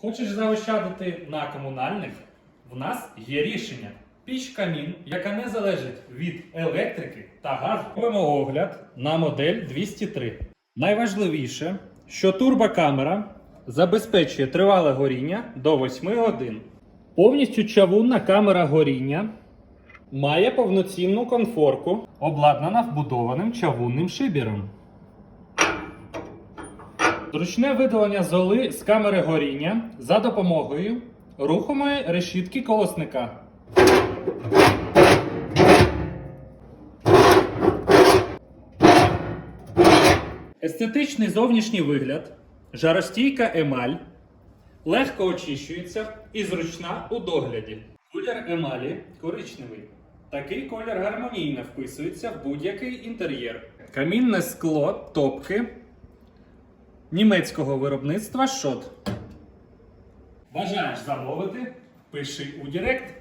Хочеш заощадити на комунальних? В нас є рішення. Піч камін, яка не залежить від електрики та газу. Робимо огляд на модель 203. Найважливіше, що турбокамера забезпечує тривале горіння до 8 годин. Повністю чавунна камера горіння має повноцінну конфорку, обладнана вбудованим чавунним шибіром. Зручне видалення золи з камери горіння за допомогою рухомої решітки колосника. Естетичний зовнішній вигляд, жаростійка емаль, легко очищується і зручна у догляді. Колір емалі коричневий. Такий колір гармонійно вписується в будь-який інтер'єр. Камінне скло топки німецького виробництва Шот. Бажаєш замовити? Пиши у Директ.